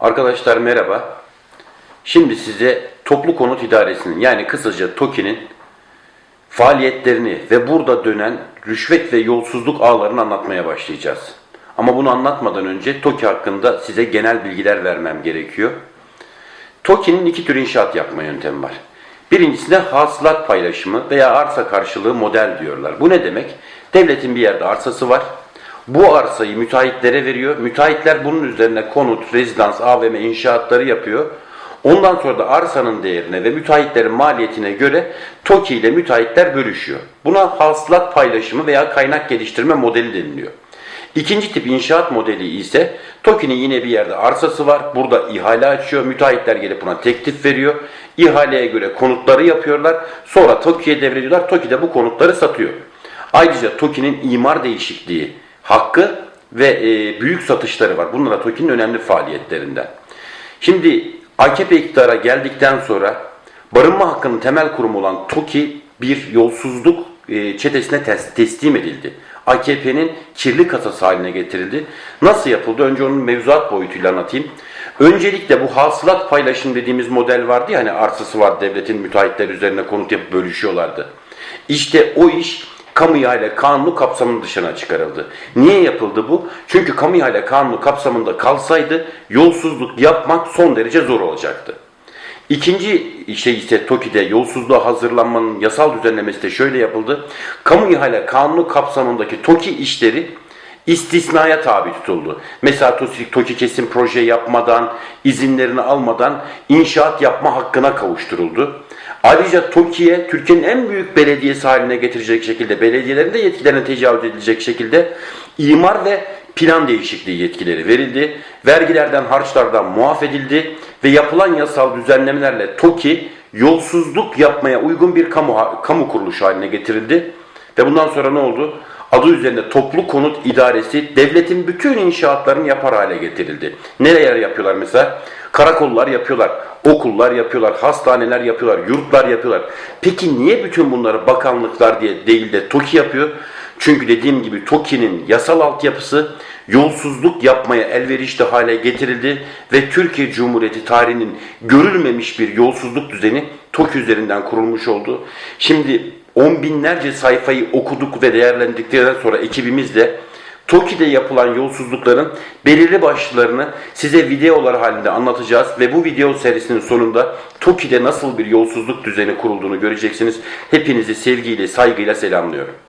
Arkadaşlar merhaba. Şimdi size toplu konut idaresinin yani kısaca TOKİ'nin faaliyetlerini ve burada dönen rüşvet ve yolsuzluk ağlarını anlatmaya başlayacağız. Ama bunu anlatmadan önce TOKİ hakkında size genel bilgiler vermem gerekiyor. TOKİ'nin iki tür inşaat yapma yöntemi var. Birincisine hasılat paylaşımı veya arsa karşılığı model diyorlar. Bu ne demek? Devletin bir yerde arsası var. Bu arsayı müteahhitlere veriyor. Müteahhitler bunun üzerine konut, rezidans, AVM inşaatları yapıyor. Ondan sonra da arsanın değerine ve müteahhitlerin maliyetine göre TOKİ ile müteahhitler bölüşüyor. Buna hasılat paylaşımı veya kaynak geliştirme modeli deniliyor. İkinci tip inşaat modeli ise TOKİ'nin yine bir yerde arsası var. Burada ihale açıyor. Müteahhitler gelip buna teklif veriyor. İhaleye göre konutları yapıyorlar. Sonra TOKİ'ye devrediyorlar. TOKİ de bu konutları satıyor. Ayrıca TOKİ'nin imar değişikliği hakkı ve e, büyük satışları var. Bunlar TOKİ'nin önemli faaliyetlerinden. Şimdi AKP iktidara geldikten sonra barınma hakkının temel kurumu olan TOKİ bir yolsuzluk e, çetesine tes- teslim edildi. AKP'nin kirli kasası haline getirildi. Nasıl yapıldı? Önce onun mevzuat boyutuyla anlatayım. Öncelikle bu hasılat paylaşım dediğimiz model vardı ya hani arsası var devletin müteahhitler üzerine konut yapıp bölüşüyorlardı. İşte o iş kamu ihale kanunu kapsamının dışına çıkarıldı. Niye yapıldı bu? Çünkü kamu ihale kanunu kapsamında kalsaydı yolsuzluk yapmak son derece zor olacaktı. İkinci şey ise TOKİ'de yolsuzluğa hazırlanmanın yasal düzenlemesi de şöyle yapıldı. Kamu ihale kanunu kapsamındaki TOKİ işleri istisnaya tabi tutuldu. Mesela TOKİ, kesin proje yapmadan, izinlerini almadan inşaat yapma hakkına kavuşturuldu. Ayrıca TOKİ'ye Türkiye'nin en büyük belediyesi haline getirecek şekilde, belediyelerin de yetkilerine tecavüz edilecek şekilde imar ve plan değişikliği yetkileri verildi. Vergilerden, harçlardan muaf edildi ve yapılan yasal düzenlemelerle TOKİ yolsuzluk yapmaya uygun bir kamu, kamu kuruluşu haline getirildi. Ve bundan sonra ne oldu? Adı üzerinde toplu konut idaresi devletin bütün inşaatlarını yapar hale getirildi. Nereler yapıyorlar mesela? Karakollar yapıyorlar, okullar yapıyorlar, hastaneler yapıyorlar, yurtlar yapıyorlar. Peki niye bütün bunları bakanlıklar diye değil de TOKİ yapıyor? Çünkü dediğim gibi TOKİ'nin yasal altyapısı yolsuzluk yapmaya elverişli hale getirildi ve Türkiye Cumhuriyeti tarihinin görülmemiş bir yolsuzluk düzeni TOKİ üzerinden kurulmuş oldu. Şimdi on binlerce sayfayı okuduk ve değerlendirdikten sonra ekibimizle TOKİ'de yapılan yolsuzlukların belirli başlıklarını size videolar halinde anlatacağız ve bu video serisinin sonunda TOKİ'de nasıl bir yolsuzluk düzeni kurulduğunu göreceksiniz. Hepinizi sevgiyle, saygıyla selamlıyorum.